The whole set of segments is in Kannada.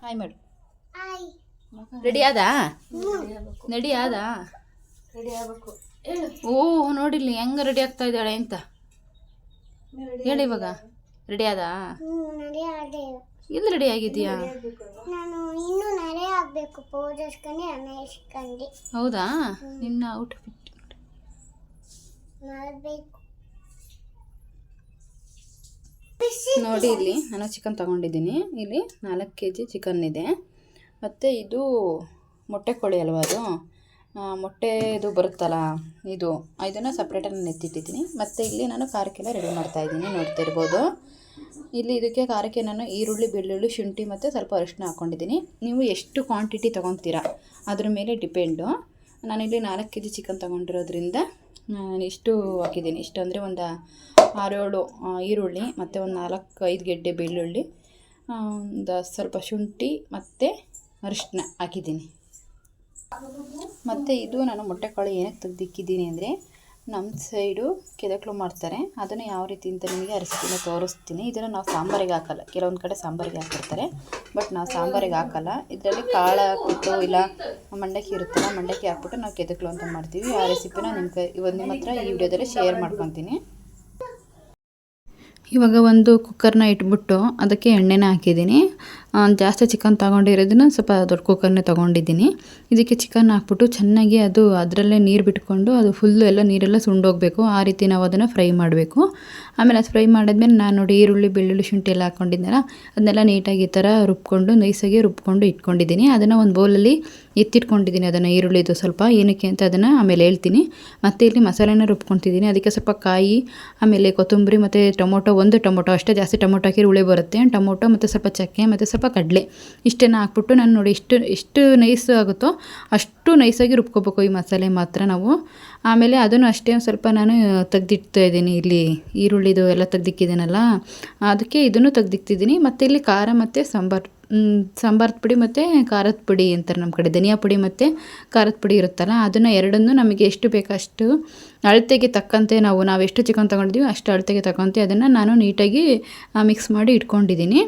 ಹಾಯ್ ಮಾಡು. ರೆಡಿ ಆದಾ? ರೆಡಿ ಆದಾ? ರೆಡಿ ಆಗ್ಬೇಕು ಓ ನೋಡಿಲ್ಲಿ ಹೆಂಗೆ ರೆಡಿ ಆಗ್ತಾ ಇದ್ದಾಳೆ ಅಂತ. ಹೇಳಿ ಇವಾಗ. ರೆಡಿ ಆದಾ? ಎಲ್ಲಿ ರೆಡಿ ಆಗಿದೆಯಾ ನಾನು ಇನ್ನೂ ನಡೆ ಆಗಬೇಕು ಎಣ್ಣೆ ಹಚ್ಕೊಂಡು ಹೌದಾ? ನಿನ್ನ ಔಟ್ಫಿಟ್ ಮಾಡಬೇಕು ನೋಡಿ ಇಲ್ಲಿ ನಾನು ಚಿಕನ್ ತಗೊಂಡಿದ್ದೀನಿ. ಇಲ್ಲಿ ನಾಲ್ಕು ಕೆ ಜಿ ಚಿಕನ್ ಇದೆ. ಮತ್ತು ಇದು ಮೊಟ್ಟೆ ಕೋಳಿ ಅಲ್ವಾ ಅದು? ಮೊಟ್ಟೆ ಇದು ಬರುತ್ತಲ್ಲ ಇದು ಇದನ್ನು ಸಪ್ರೇಟಾಗಿ ನಾನು ಎತ್ತಿಟ್ಟಿದ್ದೀನಿ. ಮತ್ತು ಇಲ್ಲಿ ನಾನು ಖಾರಕ್ಕೆಲ್ಲ ರೆಡಿ ಮಾಡ್ತಾ ಇದ್ದೀನಿ ನೋಡ್ತಿರ್ಬೋದು ಇಲ್ಲಿ ಇದಕ್ಕೆ ಖಾರಕ್ಕೆ ನಾನು ಈರುಳ್ಳಿ ಬೆಳ್ಳುಳ್ಳಿ ಶುಂಠಿ ಮತ್ತು ಸ್ವಲ್ಪ ಅರಿಶಿನ ಹಾಕ್ಕೊಂಡಿದ್ದೀನಿ ನೀವು ಎಷ್ಟು ಕ್ವಾಂಟಿಟಿ ತೊಗೊತೀರಾ ಅದ್ರ ಮೇಲೆ ಡಿಪೆಂಡು ನಾನಿಲ್ಲಿ ನಾಲ್ಕು ಕೆ ಜಿ ಚಿಕನ್ ತೊಗೊಂಡಿರೋದ್ರಿಂದ ನಾನು ಇಷ್ಟು ಹಾಕಿದ್ದೀನಿ. ಇಷ್ಟು ಅಂದರೆ ಒಂದು ಆರೇಳು ಈರುಳ್ಳಿ ಮತ್ತು ಒಂದು ನಾಲ್ಕು ಐದು ಗೆಡ್ಡೆ ಬೆಳ್ಳುಳ್ಳಿ ಒಂದು ಸ್ವಲ್ಪ ಶುಂಠಿ ಮತ್ತು ಅರಿಶಿನ ಹಾಕಿದ್ದೀನಿ. ಮತ್ತು ಇದು ನಾನು ಮೊಟ್ಟೆ ಕಾಳು ಏನಕ್ಕೆ ತೆಗ್ದಿಕ್ಕಿದ್ದೀನಿ ಅಂದರೆ ನಮ್ಮ ಸೈಡು ಕೆದಕ್ಲು ಮಾಡ್ತಾರೆ. ಅದನ್ನು ಯಾವ ರೀತಿ ಅಂತ ನಿಮಗೆ ಆ ರೆಸಿಪಿನ ತೋರಿಸ್ತೀನಿ. ಇದನ್ನು ನಾವು ಸಾಂಬಾರಿಗೆ ಹಾಕಲ್ಲ. ಕೆಲವೊಂದು ಕಡೆ ಸಾಂಬಾರಿಗೆ ಹಾಕಿರ್ತಾರೆ. ಬಟ್ ನಾವು ಸಾಂಬಾರಿಗೆ ಹಾಕಲ್ಲ. ಇದರಲ್ಲಿ ಕಾಳು ಹಾಕ್ಬಿಟ್ಟು ಇಲ್ಲ ಮಂಡಕ್ಕಿ ಇರುತ್ತಲ್ಲ, ಮಂಡಕ್ಕಿ ಹಾಕ್ಬಿಟ್ಟು ನಾವು ಕೆದಕ್ಲು ಅಂತ ಮಾಡ್ತೀವಿ. ಆ ರೆಸಿಪಿನ ನಿಮ್ಮ ಕೈ ಇವತ್ತು ನಿಮ್ಮ ಹತ್ರ ಈ ವಿಡಿಯೋದಲ್ಲಿ ಶೇರ್ ಮಾಡ್ಕೊತೀನಿ. ಇವಾಗ ಒಂದು ಕುಕ್ಕರ್ನ ಇಟ್ಬಿಟ್ಟು ಅದಕ್ಕೆ ಎಣ್ಣೆನ ಹಾಕಿದ್ದೀನಿ. ಜಾಸ್ತಿ ಚಿಕನ್ ತೊಗೊಂಡಿರೋದನ್ನ ಸ್ವಲ್ಪ ದೊಡ್ಡ ಕುಕ್ಕರ್ನೇ ತೊಗೊಂಡಿದ್ದೀನಿ. ಇದಕ್ಕೆ ಚಿಕನ್ ಹಾಕ್ಬಿಟ್ಟು ಚೆನ್ನಾಗಿ ಅದು ಅದರಲ್ಲೇ ನೀರು ಬಿಟ್ಕೊಂಡು ಅದು ಫುಲ್ಲು ಎಲ್ಲ ನೀರೆಲ್ಲ ಸುಂಡೋಗಬೇಕು. ಆ ರೀತಿ ನಾವು ಅದನ್ನು ಫ್ರೈ ಮಾಡಬೇಕು. ಆಮೇಲೆ ಅದು ಫ್ರೈ ಮಾಡಿದ್ಮೇಲೆ ನಾನು ನೋಡಿ ಈರುಳ್ಳಿ, ಬೆಳ್ಳುಳ್ಳಿ, ಶುಂಠಿ ಎಲ್ಲ ಹಾಕ್ಕೊಂಡಿದ್ದೆನಲ್ಲ ಅದನ್ನೆಲ್ಲ ನೀಟಾಗಿ ಈ ಥರ ರುಬ್ಕೊಂಡು ನೈಸಾಗಿ ರುಬ್ಕೊಂಡು ಇಟ್ಕೊಂಡಿದ್ದೀನಿ. ಅದನ್ನು ಒಂದು ಬೌಲಲ್ಲಿ ಎತ್ತಿಟ್ಕೊಂಡಿದ್ದೀನಿ ಅದನ್ನು ಈರುಳ್ಳಿದು ಸ್ವಲ್ಪ, ಏನಕ್ಕೆ ಅಂತ ಅದನ್ನು ಆಮೇಲೆ ಹೇಳ್ತೀನಿ. ಮತ್ತು ಇಲ್ಲಿ ಮಸಾಲೆನ ರುಬ್ಕೊತಿದ್ದೀನಿ. ಅದಕ್ಕೆ ಸ್ವಲ್ಪ ಕಾಯಿ, ಆಮೇಲೆ ಕೊತ್ತಂಬರಿ ಮತ್ತು ಟೊಮೊಟೊ ಒಂದು ಟೊಮೊಟೊ, ಅಷ್ಟೇ ಜಾಸ್ತಿ ಟೊಮೊಟೊ ಹಾಕಿ ಹುಳಿ ಬರುತ್ತೆ. ಟೊಮೊಟೊ ಮತ್ತು ಸ್ವಲ್ಪ ಚಕ್ಕೆ ಮತ್ತು ಸ್ವಲ್ಪ ಕಡಲೆ, ಇಷ್ಟನ್ನು ಹಾಕ್ಬಿಟ್ಟು ನಾನು ನೋಡಿ ಇಷ್ಟು ಎಷ್ಟು ನೈಸ್ ಆಗುತ್ತೋ ಅಷ್ಟು ನೈಸಾಗಿ ರುಬ್ಕೋಬೇಕು ಈ ಮಸಾಲೆ ಮಾತ್ರ ನಾವು. ಆಮೇಲೆ ಅದನ್ನು ಅಷ್ಟೇ ಸ್ವಲ್ಪ ನಾನು ತೆಗ್ದಿಡ್ತಾ ಇದ್ದೀನಿ. ಇಲ್ಲಿ ಈರುಳ್ಳಿದು ಎಲ್ಲ ತೆಗ್ದಿಕ್ಕಿದ್ದೀನಲ್ಲ, ಅದಕ್ಕೆ ಇದನ್ನು ತೆಗ್ದಿಕ್ತಿದ್ದೀನಿ. ಮತ್ತು ಇಲ್ಲಿ ಖಾರ ಮತ್ತು ಸಾಂಬಾರು. ಸಾಂಬಾರದ ಪುಡಿ ಮತ್ತು ಖಾರದ ಪುಡಿ ಅಂತಾರೆ ನಮ್ಮ ಕಡೆ. ಧನಿಯಾ ಪುಡಿ ಮತ್ತು ಖಾರದ ಪುಡಿ ಇರುತ್ತಲ್ಲ, ಅದನ್ನು ಎರಡನ್ನೂ ನಮಗೆ ಎಷ್ಟು ಬೇಕೋ ಅಷ್ಟು ಅಳತೆಗೆ ತಕ್ಕಂತೆ ನಾವು ನಾವು ಎಷ್ಟು ಚಿಕನ್ ತೊಗೊಂಡಿದ್ದೀವಿ ಅಷ್ಟು ಅಳತೆಗೆ ತಕ್ಕಂತೆ ಅದನ್ನು ನಾನು ನೀಟಾಗಿ ಮಿಕ್ಸ್ ಮಾಡಿ ಇಟ್ಕೊಂಡಿದ್ದೀನಿ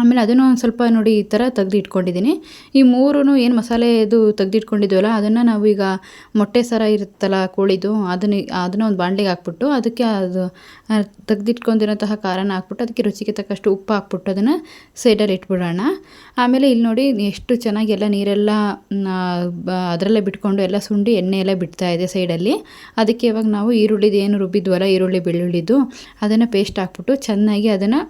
ಆಮೇಲೆ ಅದನ್ನು ಒಂದು ಸ್ವಲ್ಪ ನೋಡಿ ಈ ಥರ ತೆಗ್ದು ಇಟ್ಕೊಂಡಿದ್ದೀನಿ ಈ ಮೂರೂ ಏನು ಮಸಾಲೆ ಇದು ತೆಗ್ದಿಟ್ಕೊಂಡಿದ್ದೀವಲ್ಲ ಅದನ್ನು ನಾವು ಈಗ ಮೊಟ್ಟೆ ಸರ ಇರುತ್ತಲ್ಲ ಕೋಳಿದು, ಅದನ್ನ, ಅದನ್ನು ಒಂದು ಬಾಣಲೆಗೆ ಹಾಕ್ಬಿಟ್ಟು ಅದಕ್ಕೆ ಅದು ತೆಗ್ದಿಟ್ಕೊಂಡಿರೋಂತಹ ಖಾರನ ಹಾಕ್ಬಿಟ್ಟು ಅದಕ್ಕೆ ರುಚಿಗೆ ತಕ್ಕಷ್ಟು ಉಪ್ಪು ಹಾಕ್ಬಿಟ್ಟು ಅದನ್ನು ಸೈಡಲ್ಲಿ ಇಟ್ಬಿಡೋಣ. ಆಮೇಲೆ ಇಲ್ಲಿ ನೋಡಿ ಎಷ್ಟು ಚೆನ್ನಾಗಿ ಎಲ್ಲ ನೀರೆಲ್ಲ ಅದರಲ್ಲೇ ಬಿಟ್ಕೊಂಡು ಎಲ್ಲ ಸುಂಡಿ ಎಣ್ಣೆ ಎಲ್ಲ ಬಿಡ್ತಾ ಇದೆ ಸೈಡಲ್ಲಿ. ಅದಕ್ಕೆ ಇವಾಗ ನಾವು ಈರುಳ್ಳಿದು ಏನು ರುಬ್ಬಿದ್ವಲ್ಲ, ಈರುಳ್ಳಿ ಬೆಳ್ಳುಳ್ಳಿದು, ಅದನ್ನು ಪೇಸ್ಟ್ ಹಾಕ್ಬಿಟ್ಟು ಚೆನ್ನಾಗಿ ಅದನ್ನು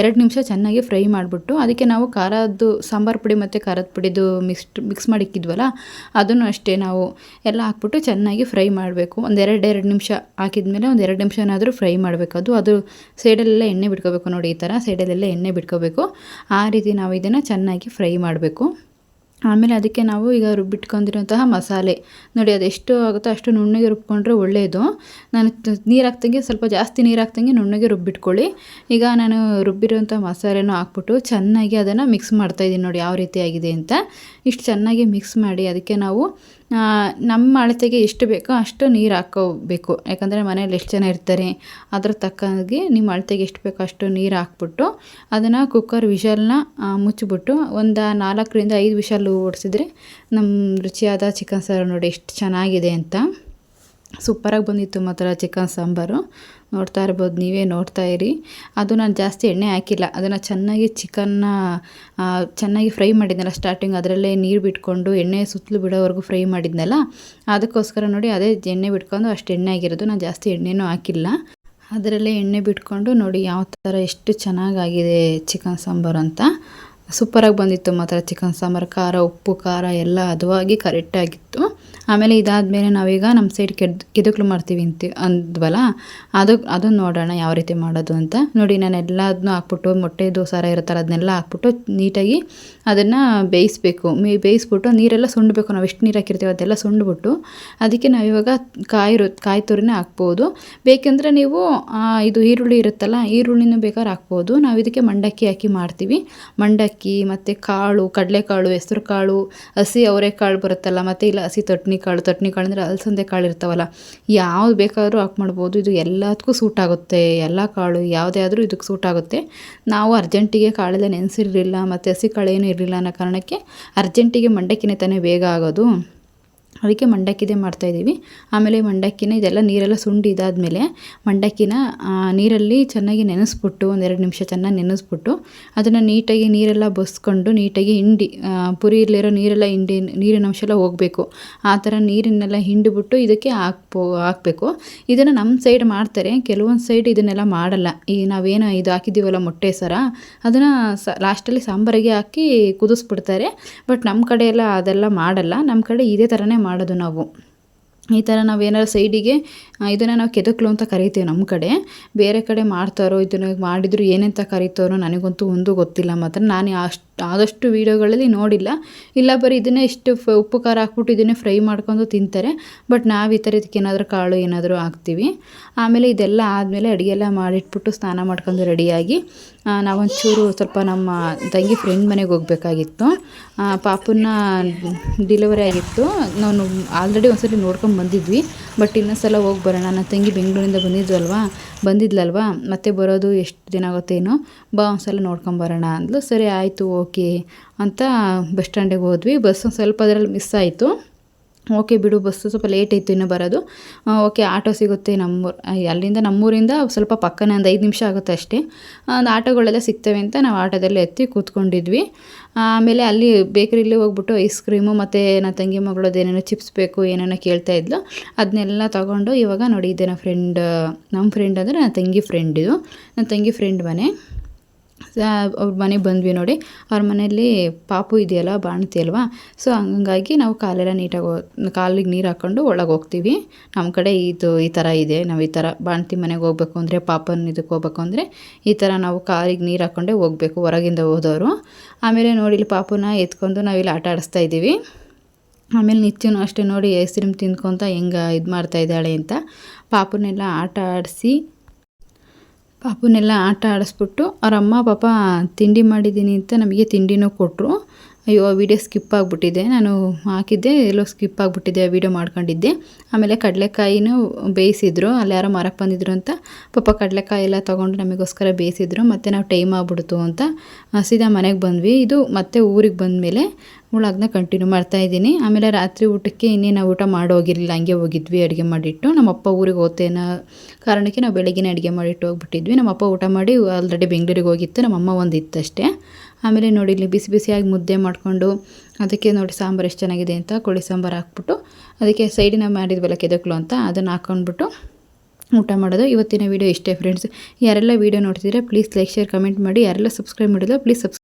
ಎರಡು ನಿಮಿಷ ಚೆನ್ನಾಗಿ ಫ್ರೈ ಮಾಡಿಬಿಟ್ಟು ಅದಕ್ಕೆ ನಾವು ಖಾರದ್ದು ಸಾಂಬಾರು ಪುಡಿ ಮತ್ತು ಖಾರದ ಪುಡಿದು ಮಿಕ್ಸ್ಟ್ ಮಿಕ್ಸ್ ಮಾಡಿ ಇಕ್ಕಿದ್ವಲ್ಲ ಅದನ್ನು ಅಷ್ಟೇ ನಾವು ಎಲ್ಲ ಹಾಕ್ಬಿಟ್ಟು ಚೆನ್ನಾಗಿ ಫ್ರೈ ಮಾಡಬೇಕು. ಒಂದು ಎರಡು ಎರಡು ನಿಮಿಷ ಹಾಕಿದ್ಮೇಲೆ ಒಂದು ಎರಡು ನಿಮಿಷನಾದರೂ ಫ್ರೈ ಮಾಡಬೇಕು. ಅದು ಅದು ಸೈಡಲ್ಲೆಲ್ಲ ಎಣ್ಣೆ ಬಿಟ್ಕೋಬೇಕು ನೋಡಿ ಈ ಥರ, ಸೈಡಲ್ಲೆಲ್ಲ ಎಣ್ಣೆ ಬಿಟ್ಕೋಬೇಕು. ಆ ರೀತಿ ನಾವು ಇದನ್ನು ಚೆನ್ನಾಗಿ ಫ್ರೈ ಮಾಡಬೇಕು. ಆಮೇಲೆ ಅದಕ್ಕೆ ನಾವು ಈಗ ರುಬ್ಬಿಟ್ಕೊಂಡಿರೋಂತಹ ಮಸಾಲೆ. ನೋಡಿ ಅದೆಷ್ಟು ಆಗುತ್ತೋ ಅಷ್ಟು ನುಣ್ಣಗೆ ರುಬ್ಕೊಂಡ್ರೆ ಒಳ್ಳೆಯದು ನಾನು ನೀರು ಹಾಕ್ದಂಗೆ ಸ್ವಲ್ಪ ಜಾಸ್ತಿ ನೀರು ಹಾಕ್ದಂಗೆ ನುಣ್ಣಗೆ ರುಬ್ಬಿಟ್ಕೊಳ್ಳಿ. ಈಗ ನಾನು ರುಬ್ಬಿರೋಂಥ ಮಸಾಲೆನೂ ಹಾಕ್ಬಿಟ್ಟು ಚೆನ್ನಾಗಿ ಅದನ್ನು ಮಿಕ್ಸ್ ಮಾಡ್ತಾಯಿದ್ದೀನಿ ನೋಡಿ ಯಾವ ರೀತಿ ಆಗಿದೆ ಅಂತ. ಇಷ್ಟು ಚೆನ್ನಾಗಿ ಮಿಕ್ಸ್ ಮಾಡಿ ಅದಕ್ಕೆ ನಾವು ನಮ್ಮ ಅಳತೆಗೆ ಎಷ್ಟು ಬೇಕೋ ಅಷ್ಟು ನೀರು ಹಾಕೋಬೇಕು. ಯಾಕಂದರೆ ಮನೇಲಿ ಎಷ್ಟು ಜನ ಇರ್ತಾರೆ, ಅದ್ರ ತಕ್ಕಾಗಿ ನಿಮ್ಮ ಅಳತೆಗೆ ಎಷ್ಟು ಬೇಕೋ ಅಷ್ಟು ನೀರು ಹಾಕ್ಬಿಟ್ಟು ಅದನ್ನು ಕುಕ್ಕರ್ ವಿಷಲ್ನ ಮುಚ್ಚಿಬಿಟ್ಟು ಒಂದು ನಾಲ್ಕರಿಂದ ಐದು ವಿಷಲ್ಲು ಓಡಿಸಿದ್ರೆ ನಮ್ಮ ರುಚಿಯಾದ ಚಿಕನ್ ಸಾರು ನೋಡಿ ಎಷ್ಟು ಚೆನ್ನಾಗಿದೆ ಅಂತ. ಸೂಪರಾಗಿ ಬಂದಿತ್ತು ಮಾತ್ರ ಚಿಕನ್ ಸಾಂಬಾರು. ನೋಡ್ತಾ ಇರ್ಬೋದು, ನೀವೇ ನೋಡ್ತಾ ಇರಿ. ಅದು ನಾನು ಜಾಸ್ತಿ ಎಣ್ಣೆ ಹಾಕಿಲ್ಲ. ಅದನ್ನು ಚೆನ್ನಾಗಿ ಚಿಕನ್ನ ಚೆನ್ನಾಗಿ ಫ್ರೈ ಮಾಡಿದ್ನಲ್ಲ ಸ್ಟಾರ್ಟಿಂಗ್ ಅದರಲ್ಲೇ ನೀರು ಬಿಟ್ಕೊಂಡು ಎಣ್ಣೆ ಸುತ್ತಲೂ ಬಿಡೋವರೆಗೂ ಫ್ರೈ ಮಾಡಿದ್ನಲ್ಲ, ಅದಕ್ಕೋಸ್ಕರ ನೋಡಿ ಅದೇ ಎಣ್ಣೆ ಬಿಟ್ಕೊಂಡು ಅಷ್ಟು ಎಣ್ಣೆ ಆಗಿರೋದು. ನಾನು ಜಾಸ್ತಿ ಎಣ್ಣೆನೂ ಹಾಕಿಲ್ಲ. ಅದರಲ್ಲೇ ಎಣ್ಣೆ ಬಿಟ್ಕೊಂಡು ನೋಡಿ ಯಾವ ಥರ ಎಷ್ಟು ಚೆನ್ನಾಗಾಗಿದೆ ಚಿಕನ್ ಸಾಂಬಾರು ಅಂತ. ಸೂಪರಾಗಿ ಬಂದಿತ್ತು ಮಾತ್ರ ಚಿಕನ್ ಸಾಂಬಾರು ಖಾರ ಉಪ್ಪು ಖಾರ ಎಲ್ಲ ಹದವಾಗಿ ಕರೆಕ್ಟಾಗಿತ್ತು. ಆಮೇಲೆ ಇದಾದಮೇಲೆ ನಾವೀಗ ನಮ್ಮ ಸೈಡ್ ಕೆಡ್, ಕೆದಕ್ಲು ಮಾಡ್ತೀವಿ ಅಂತ, ಅಂದ್ವಲ್ಲ, ಅದು ಅದನ್ನು ನೋಡೋಣ ಯಾವ ರೀತಿ ಮಾಡೋದು ಅಂತ. ನೋಡಿ, ನಾನು ಎಲ್ಲದನ್ನು ಹಾಕ್ಬಿಟ್ಟು ಮೊಟ್ಟೆ ದೋಸಾರ ಇರುತ್ತಲ್ಲ, ಅದನ್ನೆಲ್ಲ ಹಾಕ್ಬಿಟ್ಟು ನೀಟಾಗಿ ಅದನ್ನು ಬೇಯಿಸ್ಬೇಕು. ಮೇ, ಬೇಯಿಸ್ಬಿಟ್ಟು ನೀರೆಲ್ಲ ಸುಂಡಬೇಕು. ನಾವು ಎಷ್ಟು ನೀರು ಹಾಕಿರ್ತೀವಿ ಅದೆಲ್ಲ ಸುಂಡ್ಬಿಟ್ಟು ಅದಕ್ಕೆ ನಾವಿವಾಗ ಕಾಯಿ ಕಾಯಿ ತುರಿನೇ ಹಾಕ್ಬೋದು. ಬೇಕೆಂದರೆ ನೀವು ಇದು ಈರುಳ್ಳಿ ಇರುತ್ತಲ್ಲ, ಈರುಳ್ಳಿನೂ ಬೇಕಾದ್ರೆ ಹಾಕ್ಬೋದು. ನಾವು ಇದಕ್ಕೆ ಮಂಡಕ್ಕಿ ಹಾಕಿ ಮಾಡ್ತೀವಿ. ಮಂಡಕ್ಕಿ, ಮತ್ತು ಕಾಳು, ಕಡಲೆಕಾಳು ಹೆಸ್ರು ಕಾಳು ಹಸಿ ಅವರೆಕಾಳು ಬರುತ್ತಲ್ಲ, ಮತ್ತು ಇಲ್ಲ ಹಸಿ ತೊಟ್ಟೆ ತಟ್ನಿ ಕಾಳು ತಟ್ನಿ ಕಾಳು ಅಂದರೆ ಅಲಸಂದೆ ಕಾಳು ಇರ್ತಾವಲ್ಲ, ಯಾವ್ದು ಬೇಕಾದರೂ ಹಾಕಿ ಮಾಡ್ಬೋದು. ಇದು ಎಲ್ಲದಕ್ಕೂ ಸೂಟ್ ಆಗುತ್ತೆ. ಎಲ್ಲ ಕಾಳು ಯಾವುದೇ ಆದರೂ ಇದಕ್ಕೆ ಸೂಟ್ ಆಗುತ್ತೆ. ನಾವು ಅರ್ಜೆಂಟಿಗೆ ಕಾಳೆಲ್ಲ ನೆನೆಸಿರಲಿಲ್ಲ, ಮತ್ತು ಹಸಿ ಕಾಳು ಏನೂ ಇರಲಿಲ್ಲ ಅನ್ನೋ ಕಾರಣಕ್ಕೆ ಅರ್ಜೆಂಟಿಗೆ ಮಂಡಕ್ಕಿನೇ ತಾನೇ ಬೇಗ ಆಗೋದು. ಅದಕ್ಕೆ ಮಂಡಕ್ಕಿದೆ ಮಾಡ್ತಾಯಿದ್ದೀವಿ ಆಮೇಲೆ ಮಂಡಕ್ಕಿನ ಇದೆಲ್ಲ ನೀರೆಲ್ಲ ಸುಂಡು ಇದಾದಮೇಲೆ ಮಂಡಕ್ಕಿನ ನೀರಲ್ಲಿ ಚೆನ್ನಾಗಿ ನೆನೆಸ್ಬಿಟ್ಟು ಒಂದೆರಡು ನಿಮಿಷ ಚೆನ್ನಾಗಿ ನೆನೆಸ್ಬಿಟ್ಟು ಅದನ್ನು ನೀಟಾಗಿ ನೀರೆಲ್ಲ ಬಸ್ಕೊಂಡು ನೀಟಾಗಿ ಹಿಂಡಿ ಪುರಿಯಲ್ಲಿರೋ ನೀರೆಲ್ಲ ಹಿಂಡಿ, ನೀರಿನ ಅಂಶ ಎಲ್ಲ ಹೋಗಬೇಕು. ಆ ಥರ ನೀರನ್ನೆಲ್ಲ ಹಿಂಡಿಬಿಟ್ಟು ಇದಕ್ಕೆ ಹಾಕ್ಬೋ, ಹಾಕಬೇಕು. ಇದನ್ನು ನಮ್ಮ ಸೈಡ್ ಮಾಡ್ತಾರೆ, ಕೆಲವೊಂದು ಸೈಡ್ ಇದನ್ನೆಲ್ಲ ಮಾಡಲ್ಲ. ಈ ನಾವೇನು ಇದು ಹಾಕಿದ್ದೀವಲ್ಲ ಮೊಟ್ಟೆ ಸರ, ಅದನ್ನು ಸ, ಲಾಸ್ಟಲ್ಲಿ ಸಾಂಬಾರಿಗೆ ಹಾಕಿ ಕುದಿಸ್ಬಿಡ್ತಾರೆ. ಬಟ್ ನಮ್ಮ ಕಡೆ ಎಲ್ಲ ಅದೆಲ್ಲ ಮಾಡಲ್ಲ. ನಮ್ಮ ಕಡೆ ಇದೇ ಥರನೇ ಮಾಡೋದು ನಾವು. ಈ ಥರ ನಾವೇನಾದ್ರು ಸೈಡಿಗೆ ಇದನ್ನು ನಾವು ಕೆದಕ್ಲು ಅಂತ ಕರಿತೀವಿ ನಮ್ಮ ಕಡೆ. ಬೇರೆ ಕಡೆ ಮಾಡ್ತಾರೋ, ಇದನ್ನು ಮಾಡಿದ್ರು ಏನಂತ ಕರಿತಾರೋ ನನಗಂತೂ ಒಂದು ಗೊತ್ತಿಲ್ಲ ಮಾತ್ರ. ನಾನು ಅಷ್ಟು ಆದಷ್ಟು ವೀಡಿಯೋಗಳಲ್ಲಿ ನೋಡಿಲ್ಲ. ಇಲ್ಲ ಬರೀ ಇದನ್ನೇ ಇಷ್ಟು ಉಪ್ಪು ಖಾರ ಹಾಕ್ಬಿಟ್ಟು ಇದನ್ನೇ ಫ್ರೈ ಮಾಡ್ಕೊಂಡು ತಿಂತಾರೆ. ಬಟ್ ನಾವು ಈ ಥರ ಇದಕ್ಕೆ ಏನಾದರೂ ಕಾಳು ಏನಾದರೂ ಹಾಕ್ತೀವಿ. ಆಮೇಲೆ ಇದೆಲ್ಲ ಆದಮೇಲೆ ಅಡುಗೆ ಎಲ್ಲ ಮಾಡಿಟ್ಬಿಟ್ಟು ಸ್ನಾನ ಮಾಡ್ಕೊಂಡು ರೆಡಿಯಾಗಿ ನಾವೊಂಚೂರು ಸ್ವಲ್ಪ ನಮ್ಮ ತಂಗಿ ಫ್ರೆಂಡ್ ಮನೆಗೆ ಹೋಗಬೇಕಾಗಿತ್ತು. ಪಾಪುನ ಡಿಲಿವರಿ ಆಗಿತ್ತು. ನಾನು ಆಲ್ರೆಡಿ ಒಂದ್ಸಲಿ ನೋಡ್ಕೊಂಡು ಬಂದಿದ್ವಿ. ಬಟ್ ಇನ್ನೊಂದ್ಸಲ ಹೋಗಿ ಬರೋಣ. ನನ್ನ ತಂಗಿ ಬೆಂಗಳೂರಿಂದ ಬಂದಿದ್ವಲ್ವಾ? ಬಂದಿದ್ಲಲ್ವಾ? ಮತ್ತೆ ಬರೋದು ಎಷ್ಟು ದಿನ ಆಗುತ್ತೇನೋ ಬಾ, ಒಂದ್ಸಲ ನೋಡ್ಕೊಂಬರೋಣ ಅಂದ್ಲು. ಸರಿ, ಆಯಿತು, ಓಕೆ ಅಂತ ಬಸ್ ಸ್ಟ್ಯಾಂಡಿಗೆ ಹೋದ್ವಿ. ಬಸ್ ಒಂದು ಸ್ವಲ್ಪ ಅದರಲ್ಲಿ ಮಿಸ್ ಆಯಿತು. ಓಕೆ ಬಿಡು ಬಸ್ಸು ಸ್ವಲ್ಪ ಲೇಟ್ ಇತ್ತು ಇನ್ನು ಬರೋದು. ಓಕೆ, ಆಟೋ ಸಿಗುತ್ತೆ ನಮ್ಮೂರು ಅಲ್ಲಿಂದ ನಮ್ಮೂರಿಂದ ಸ್ವಲ್ಪ ಪಕ್ಕನೇ ಒಂದು ಐದು ನಿಮಿಷ ಆಗುತ್ತೆ ಅಷ್ಟೇ. ಒಂದು ಆಟೋಗಳೆಲ್ಲ ಸಿಗ್ತವೆ ಅಂತ ನಾವು ಆಟೋದಲ್ಲಿ ಎತ್ತಿ ಕೂತ್ಕೊಂಡಿದ್ವಿ. ಆಮೇಲೆ ಅಲ್ಲಿ ಬೇಕ್ರಿಲಿ ಹೋಗ್ಬಿಟ್ಟು ಐಸ್ ಕ್ರೀಮು ಮತ್ತು ನನ್ನ ತಂಗಿ ಮಗಳದ್ದು ಏನೇನೋ ಚಿಪ್ಸ್ ಬೇಕು, ಏನೇನೋ ಕೇಳ್ತಾ ಇದ್ಲು. ಅದನ್ನೆಲ್ಲ ತೊಗೊಂಡು ಇವಾಗ ನೋಡಿ, ಇದೆ ನನ್ನ ಫ್ರೆಂಡ್ ನಮ್ಮ ಫ್ರೆಂಡ್ ಅಂದರೆ ನನ್ನ ತಂಗಿ ಫ್ರೆಂಡ್ ಇದು. ನನ್ನ ತಂಗಿ ಫ್ರೆಂಡ್ ಮನೆ. ಅವ್ರ ಮನೆಗೆ ಬಂದ್ವಿ ನೋಡಿ. ಅವ್ರ ಮನೆಯಲ್ಲಿ ಪಾಪು ಇದೆಯಲ್ಲ, ಬಾಣತಿ ಅಲ್ವಾ? ಸೊ ಹಂಗಾಗಿ ನಾವು ಕಾಲೆಲ್ಲ ನೀಟಾಗಿ ಕಾಲಿಗೆ ನೀರು ಹಾಕ್ಕೊಂಡು ಒಳಗೆ ಹೋಗ್ತೀವಿ. ನಮ್ಮ ಕಡೆ ಇದು ಈ ಥರ ಇದೆ. ನಾವು ಈ ಥರ ಬಾಣತಿ ಮನೆಗೆ ಹೋಗ್ಬೇಕು ಅಂದರೆ, ಪಾಪನ ಇದಕ್ಕೆ ಹೋಗ್ಬೇಕು ಅಂದರೆ, ಈ ಥರ ನಾವು ಕಾಲಿಗೆ ನೀರು ಹಾಕ್ಕೊಂಡೇ ಹೋಗಬೇಕು ಹೊರಗಿಂದ ಹೋದವರು. ಆಮೇಲೆ ನೋಡಿ, ಇಲ್ಲಿ ಪಾಪುನ ಎತ್ಕೊಂಡು ನಾವಿಲ್ಲಿ ಆಟ ಆಡಿಸ್ತಾ ಇದ್ದೀವಿ ಆಮೇಲೆ ನಿತ್ಯನೂ ಅಷ್ಟೇ ನೋಡಿ, ಐಸ್ ಕ್ರೀಮ್ ತಿನ್ಕೊತ ಹೆಂಗೆ ಇದು ಮಾಡ್ತಾ ಇದ್ದಾಳೆ ಅಂತ. ಪಾಪುನೆಲ್ಲ ಆಟ ಆಡಿಸಿ ಪಾಪುನೆಲ್ಲ ಆಟ ಆಡಿಸ್ಬಿಟ್ಟು ಅವ್ರ ಅಮ್ಮ ಪಾಪ ತಿಂಡಿ ಮಾಡಿದ್ದೀನಿ ಅಂತ ನಮಗೆ ತಿಂಡಿನೂ ಕೊಟ್ಟರು. ಅಯ್ಯೋ ವಿಡಿಯೋ ಸ್ಕಿಪ್ ಆಗಿಬಿಟ್ಟಿದೆ. ನಾನು ಹಾಕಿದ್ದೆ, ಎಲ್ಲೋ ಸ್ಕಿಪ್ ಆಗಿಬಿಟ್ಟಿದೆ, ಆ ವಿಡಿಯೋ ಮಾಡ್ಕೊಂಡಿದ್ದೆ. ಆಮೇಲೆ ಕಡಲೆಕಾಯಿನೂ ಬೇಯಿಸಿದ್ರು. ಅಲ್ಲಿ ಯಾರೋ ಮಾರಕ್ಕೆ ಬಂದಿದ್ರು ಅಂತ. ಪಾಪ ಕಡಲೆಕಾಯಿ ಎಲ್ಲ ತೊಗೊಂಡು ನಮಗೋಸ್ಕರ ಬೇಯಿಸಿದ್ರು. ಮತ್ತು ನಾವು ಟೈಮ್ ಆಗ್ಬಿಡ್ತು ಅಂತ. ಸೀದಾ ಮನೆಗೆ ಬಂದ್ವಿ. ಇದು ಮತ್ತೆ ಊರಿಗೆ ಬಂದಮೇಲೆ ಮುಳಾಗ್ನ ಕಂಟಿನ್ಯೂ ಮಾಡ್ತಾ ಇದ್ದೀನಿ. ಆಮೇಲೆ ರಾತ್ರಿ ಊಟಕ್ಕೆ ಇನ್ನೇನು ಊಟ ಮಾಡೋಗಿರಲಿಲ್ಲ ಹಂಗೆ ಹೋಗಿದ್ವಿ, ಅಡುಗೆ ಮಾಡಿಟ್ಟು. ನಮ್ಮಪ್ಪ ಊರಿಗೆ ಹೋಗ್ತೆ ಅನ್ನೋ ಕಾರಣಕ್ಕೆ ನಾವು ಬೆಳಗ್ಗೆನೇ ಅಡುಗೆ ಮಾಡಿಟ್ಟು ಹೋಗ್ಬಿಟ್ಟಿದ್ವಿ. ನಮ್ಮಪ್ಪ ಊಟ ಮಾಡಿ ಆಲ್ರೆಡಿ ಬೆಂಗಳೂರಿಗೆ ಹೋಗಿತ್ತು. ನಮ್ಮಮ್ಮ ಒಂದು ಇತ್ತಷ್ಟೇ ಆಮೇಲೆ ನೋಡಿ ಇಲ್ಲಿ ಬಿಸಿ ಬಿಸಿಯಾಗಿ ಮುದ್ದೆ ಮಾಡಿಕೊಂಡು ಅದಕ್ಕೆ ನೋಡಿ ಸಾಂಬಾರು ಎಷ್ಟು ಚೆನ್ನಾಗಿದೆ ಅಂತ ಕೋಳಿ ಸಾಂಬಾರು ಹಾಕ್ಬಿಟ್ಟು ಅದಕ್ಕೆ ಸೈಡಿನ ಮಾಡಿದ್ವಲ್ಲ ಕೆದಕ್ಲು ಅಂತ ಅದನ್ನು ಹಾಕ್ಕೊಂಡ್ಬಿಟ್ಟು ಊಟ ಮಾಡೋದು. ಇವತ್ತಿನ ವೀಡಿಯೋ ಇಷ್ಟೇ ಫ್ರೆಂಡ್ಸ್ ಯಾರೆಲ್ಲ ವೀಡಿಯೋ ನೋಡ್ತಿದ್ರೆ ಪ್ಲೀಸ್ ಲೈಕ್ ಶೇರ್ ಕಮೆಂಟ್ ಮಾಡಿ. ಯಾರೆಲ್ಲ ಸಬ್ಸ್ಕ್ರೈಬ್ ಮಾಡಿಲ್ಲ ಪ್ಲೀಸ್ ಸಬ್ಸ್